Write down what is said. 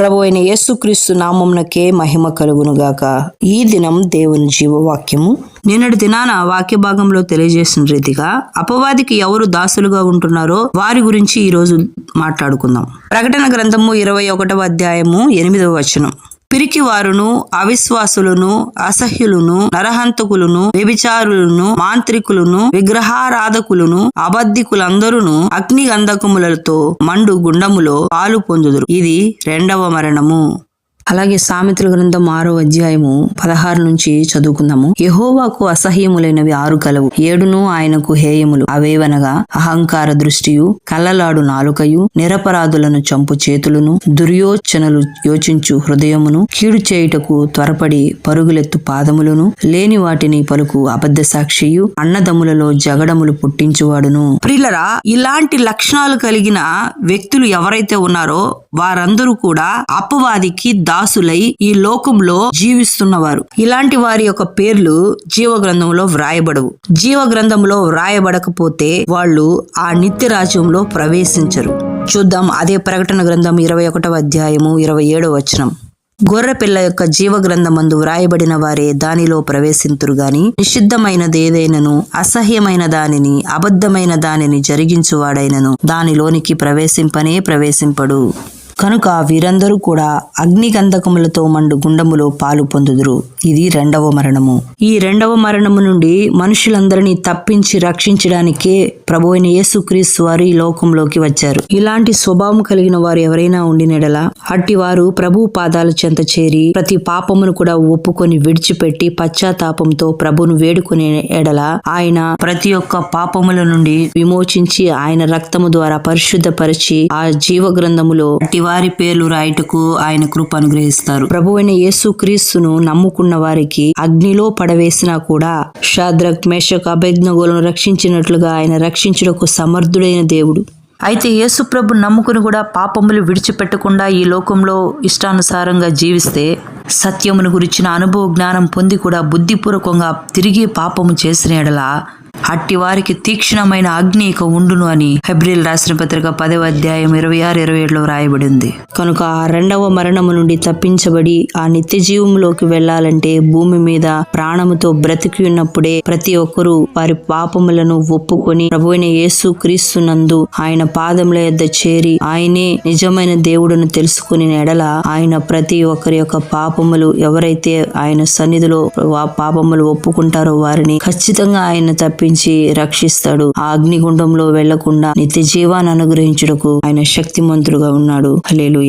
ప్రభు అయిన యేసుక్రీస్తు నామంనకే మహిమ కలుగునుగాక. ఈ దినం దేవుని జీవవాక్యము. నిన్నటి దినాన వాక్య భాగంలో తెలియజేసిన రీతిగా అపవాదికి ఎవరు దాసులుగా ఉంటున్నారో వారి గురించి ఈ రోజు మాట్లాడుకుందాం. ప్రకటన గ్రంథము ఇరవై ఒకటవ అధ్యాయము ఎనిమిదవ వచనం. పిరికివారును అవిశ్వాసులను అసహ్యులను నరహంతకులను వ్యభిచారులను మాంత్రికులను విగ్రహారాధకులను అబద్ధికులందరూ అగ్ని గంధకములతో మండు గుండములో పాలు పొందుదురు. ఇది రెండవ మరణము. అలాగే సామెతల గ్రంథం ఆరో అధ్యాయము పదహారు నుంచి చదువుకుందాము. యహోవాకు అసహ్యములైనవి ఆరు కలవు. ఏడును ఆయనకు హేయములు. అవేవనగా అహంకార దృష్టియు కళ్ళలాడు నాలుకయు నిరపరాధులను చంపు చేతులను దుర్యోచనలు యోచించు హృదయమును కీడు చేయుటకు త్వరపడి పరుగులెత్తు పాదములను లేని వాటిని పలుకు అబద్ధ సాక్షియు అన్నదములలో జగడములు పుట్టించువాడును. ప్రిలరా ఇలాంటి లక్షణాలు కలిగిన వ్యక్తులు ఎవరైతే ఉన్నారో వారందరూ కూడా అపవాదికి దాసులై ఈ లోకంలో జీవిస్తున్నవారు. ఇలాంటి వారి యొక్క పేర్లు జీవ గ్రంథంలో వ్రాయబడవు. జీవ గ్రంథంలో వ్రాయబడకపోతే వాళ్ళు ఆ నిత్య రాజ్యంలో ప్రవేశించరు. చూద్దాం అదే ప్రకటన గ్రంథం ఇరవై ఒకటవ అధ్యాయము ఇరవై ఏడవ వచనం. గొర్రె పిల్ల యొక్క జీవ గ్రంథమందు వ్రాయబడిన వారే దానిలో ప్రవేశింతురు గాని నిషిద్ధమైనది ఏదైనను అసహ్యమైన దానిని అబద్ధమైన దానిని జరిగించువాడైనను దానిలోనికి ప్రవేశింపనే ప్రవేశింపడు. కనుక వీరందరూ కూడా అగ్నిగంధకములతో మండు గుండములో పాలు పొందుదురు. ఇది రెండవ మరణము. ఈ రెండవ మరణము నుండి మనుషులందరినీ తప్పించి రక్షించడానికే ప్రభు అయిన యేసుక్రీస్తు వారు ఈ లోకంలోకి వచ్చారు. ఇలాంటి స్వభావం కలిగిన వారు ఎవరైనా ఉండినెడలా అట్టి వారు ప్రభు పాదాల చెంత చేరి ప్రతి పాపమును కూడా ఒప్పుకొని విడిచిపెట్టి పశ్చాత్తాపంతో ప్రభును వేడుకునే ఎడల ఆయన ప్రతి ఒక్క పాపముల నుండి విమోచించి ఆయన రక్తము ద్వారా పరిశుద్ధపరిచి ఆ జీవ గ్రంథములో అట్టి వారి పేర్లు రాయుటకు ఆయన కృప అనుగ్రహిస్తారు. ప్రభువైన యేసు క్రీస్తును నమ్ముకున్న వారికి అగ్నిలో పడవేసినా కూడా షాద్రక్ మేషక్ అభిజ్ఞగోలను రక్షించినట్లుగా ఆయన రక్షించుటకు సమర్థుడైన దేవుడు. అయితే యేసుప్రభు నమ్ముకుని కూడా పాపములు విడిచిపెట్టకుండా ఈ లోకంలో ఇష్టానుసారంగా జీవిస్తే సత్యమును గురించిన అనుభవ జ్ఞానం పొంది కూడా బుద్ధిపూర్వకంగా తిరిగి పాపము చేసిన ఎడలా అట్టి వారికి తీక్షణమైన అగ్ని ఇక ఉండును అని హెబ్రిల్ రాసిన పత్రిక పదవ అధ్యాయం ఇరవై ఆరు ఇరవై ఏడులో రాయబడింది కనుక ఆ రెండవ మరణము నుండి తప్పించబడి ఆ నిత్య జీవంలోకి వెళ్ళాలంటే భూమి మీద ప్రాణముతో బ్రతికి ఉన్నప్పుడే ప్రతి ఒక్కరూ వారి పాపములను ఒప్పుకొని ప్రభువైన యేసు క్రీస్తునందు ఆయన పాదముల యొద్ద చేరి ఆయనే నిజమైన దేవుడును తెలుసుకుని ఎడల ఆయన ప్రతి ఒక్కరి యొక్క పాపములు ఎవరైతే ఆయన సన్నిధిలో ఆ పాపములు ఒప్పుకుంటారో వారిని ఖచ్చితంగా ఆయన తప్పించి రక్షిస్తాడు. ఆ అగ్నిగుండంలో వెళ్ళకుండా నిత్య జీవాన్ని అనుగ్రహించుటకు ఆయన శక్తిమంతుడుగా ఉన్నాడు. హలేలుయ